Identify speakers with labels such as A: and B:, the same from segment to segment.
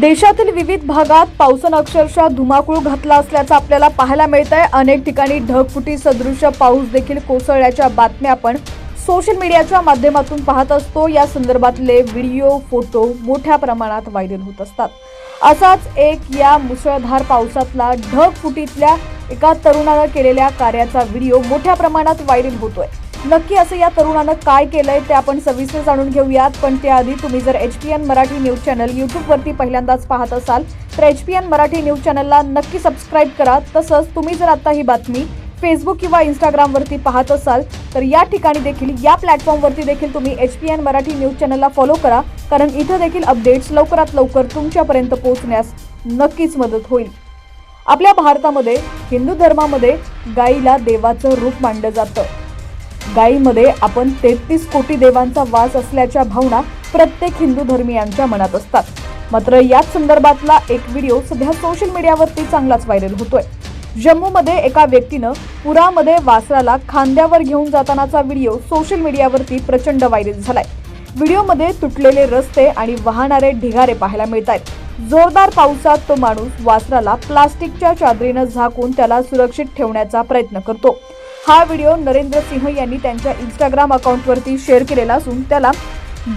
A: देशातील विविध भागात पावसानं अक्षरशः धुमाकूळ घातला असल्याचं आपल्याला पाहायला मिळत आहे अनेक ठिकाणी ढगफुटी सदृश पाऊस देखील कोसळल्याच्या बातम्या आपण सोशल मीडियाच्या माध्यमातून पाहत असतो. या संदर्भातले व्हिडिओ फोटो मोठ्या प्रमाणात व्हायरल होत असतात. असाच एक या मुसळधार पावसातला ढगफुटीतल्या एका तरुणानं केलेल्या कार्याचा व्हिडिओ मोठ्या प्रमाणात व्हायरल होतोय. नक्की असं या तरुणानं काय केलंय ते आपण सविस्तर जाणून घेऊयात. पण त्याआधी तुम्ही जर H P N Marathi news channel यूट्यूबवरती पहिल्यांदाच पाहत असाल तर H P N Marathi news चॅनलला नक्की सबस्क्राईब करा. तसंच तुम्ही जर आता ही बातमी फेसबुक किंवा इंस्टाग्रामवरती पाहत असाल तर या ठिकाणी देखील या प्लॅटफॉर्मवरती देखील तुम्ही H P N Marathi news चॅनलला फॉलो करा. कारण इथं देखील अपडेट्स लवकरात लवकर तुमच्यापर्यंत पोहोचण्यास नक्कीच मदत होईल. आपल्या भारतामध्ये हिंदू धर्मामध्ये गाईला देवाचं रूप मानलं जातं. गायीमध्ये आपण तेहतीस कोटी देवांचा वास असल्याच्या भावना प्रत्येक हिंदू धर्मियांच्या मनात असतात. मात्र याच संदर्भातला एक व्हिडिओ सध्या सोशल मीडियावरती चांगलाच व्हायरल होतोय. जम्मूमध्ये एका व्यक्तीनं पुरामध्ये वासराला खांद्यावर घेऊन जातानाचा व्हिडिओ सोशल मीडियावरती प्रचंड व्हायरल झालाय. व्हिडिओमध्ये तुटलेले रस्ते आणि वाहणारे ढिगारे पाहायला मिळत आहेत जोरदार पावसात तो माणूस वासराला प्लास्टिकच्या चादरीनं झाकून त्याला सुरक्षित ठेवण्याचा प्रयत्न करतो. हा व्हिडिओ नरेंद्र सिंह यांनी त्यांच्या इंस्टाग्राम अकाउंटवरती शेअर केलेला असून त्याला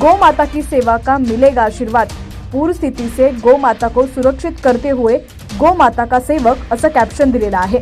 A: गो माता की सेवा का मिलेगा आशीर्वाद. पूर स्थिती से गो माता को सुरक्षित करते हुए गो माता का सेवक असं कॅप्शन दिलेलं आहे.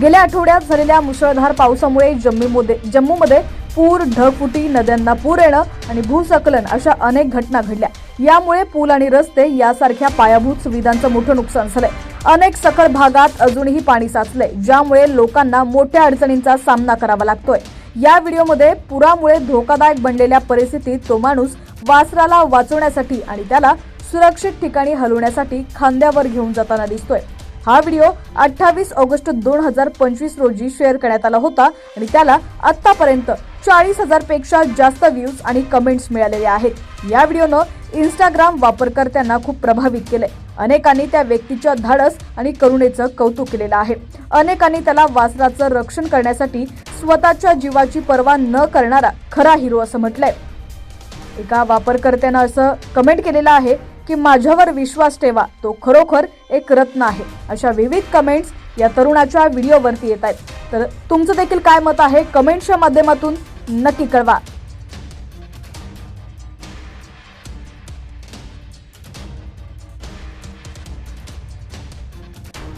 A: गेल्या आठवड्यात झालेल्या मुसळधार पावसामुळे जम्मूमध्ये जम्मूमध्ये पूर ढगफुटी नद्यांना पूर येणं आणि भूसकलन अशा अनेक घटना घडल्या. यामुळे पूल आणि रस्ते यासारख्या पायाभूत सुविधांचं मोठं नुकसान झालंय. अनेक सखल भागात अजूनही पाणी साचलंय ज्यामुळे लोकांना मोठ्या अडचणींचा सामना करावा लागतोय. या व्हिडिओमध्ये पुरामुळे धोकादायक बनलेल्या परिस्थितीत तो माणूस वासराला वाचवण्यासाठी आणि त्याला सुरक्षित ठिकाणी हलवण्यासाठी खांद्यावर घेऊन जाताना दिसतोय. हा व्हिडिओ अठ्ठावीस ऑगस्ट दोन हजार पंचवीस रोजी शेअर करण्यात आला होता आणि त्याला आतापर्यंत चाळीस हजारपेक्षा जास्त व्ह्यूज आणि कमेंट्स मिळालेले आहेत. या व्हिडिओनं इंस्टाग्राम वापरकर्त्यांना खूप प्रभावित केलंय. अनेकांनी त्या व्यक्तीच्या धाडस आणि करुणेचं कौतुक केलेलं आहे. अनेकांनी त्याला वासराचं रक्षण करण्यासाठी स्वतःच्या जीवाची पर्वा न करणारा खरा हिरो असं म्हटलंय. एका वापरकर्त्यानं असं कमेंट केलेलं आहे की माझ्यावर विश्वास ठेवा तो खरोखर एक रत्न आहे. अशा विविध कमेंट्स या तरुणाच्या व्हिडिओवरती येत आहेत. तर तुमचं देखील काय मत आहे? कमेंट्सच्या माध्यमातून नक्की कळवा.